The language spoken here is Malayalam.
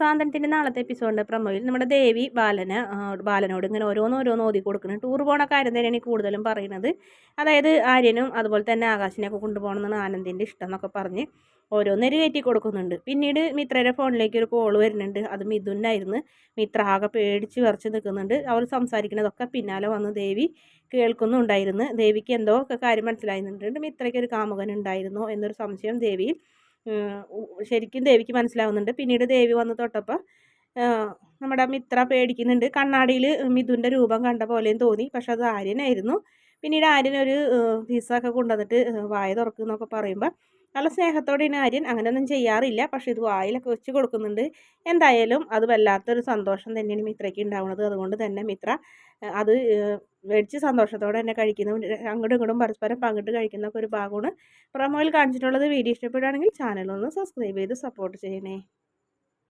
സാന്ത്വനത്തിന്റെ നാളത്തെ എപ്പിസോഡിന്റെ പ്രമോയിൽ നമ്മുടെ ദേവി ബാലന് ബാലനോട് ഇങ്ങനെ ഓരോന്ന് ഓരോന്ന് ഓതി കൊടുക്കണം. ടൂർ പോണ കാര്യം തന്നെയാണ് കൂടുതലും പറയുന്നത്. അതായത് ആര്യനും അതുപോലെ തന്നെ ആകാശിനെയൊക്കെ കൊണ്ടുപോകണം എന്നാണ് ആനന്ദിന്റെ ഇഷ്ടം എന്നൊക്കെ പറഞ്ഞ് ഓരോന്നേര് കയറ്റി കൊടുക്കുന്നുണ്ട്. പിന്നീട് മിത്രയുടെ ഫോണിലേക്ക് ഒരു കോൾ വരുന്നുണ്ട്. അത് മിഥുനായിരുന്നു. മിത്ര ആകെ പേടിച്ച് വിറച്ച് നിൽക്കുന്നുണ്ട്. അവർ സംസാരിക്കുന്നതൊക്കെ പിന്നാലെ വന്ന് ദേവി കേൾക്കുന്നുണ്ടായിരുന്നു. ദേവിക്ക് എന്തോ ഒക്കെ കാര്യം മനസ്സിലായിരുന്നുണ്ട് മിത്രയ്ക്ക് ഒരു കാമുകൻ ഉണ്ടായിരുന്നോ എന്നൊരു സംശയം ദേവിയിൽ ശരിക്കും ദേവിക്ക് മനസ്സിലാവുന്നുണ്ട്. പിന്നീട് ദേവി വന്ന് തൊട്ടപ്പോൾ നമ്മുടെ മിത്ര പേടിക്കുന്നുണ്ട്. കണ്ണാടിയിൽ മിഥുന്റെ രൂപം കണ്ട പോലെയും തോന്നി. പക്ഷെ അത് ആര്യനായിരുന്നു. പിന്നീട് ആര്യനൊരു പിസ്സൊക്കെ കൊണ്ടുവന്നിട്ട് വായ തുറക്കുന്നൊക്കെ പറയുമ്പോൾ നല്ല സ്നേഹത്തോടെ ഇനി ആര്യൻ അങ്ങനെയൊന്നും ചെയ്യാറില്ല. പക്ഷേ ഇത് വായിലൊക്കെ വെച്ച് കൊടുക്കുന്നുണ്ട്. എന്തായാലും അത് വല്ലാത്തൊരു സന്തോഷം തന്നെയാണ് മിത്രയ്ക്ക് ഉണ്ടാവുന്നത്. അതുകൊണ്ട് തന്നെ മിത്ര അത് മേടിച്ച് സന്തോഷത്തോടെ തന്നെ കഴിക്കുന്നു. അങ്ങോട്ടും ഇങ്ങോട്ടും പരസ്പരം പങ്കിട്ട് കഴിക്കുന്നൊക്കെ ഒരു ഭാഗമാണ്. പ്രൊമോയിൽ കാണിച്ചിട്ടുള്ളത്. വീഡിയോ ഇഷ്ടപ്പെടുകയാണെങ്കിൽ ചാനലൊന്ന് സബ്സ്ക്രൈബ് ചെയ്ത് സപ്പോർട്ട് ചെയ്യണേ.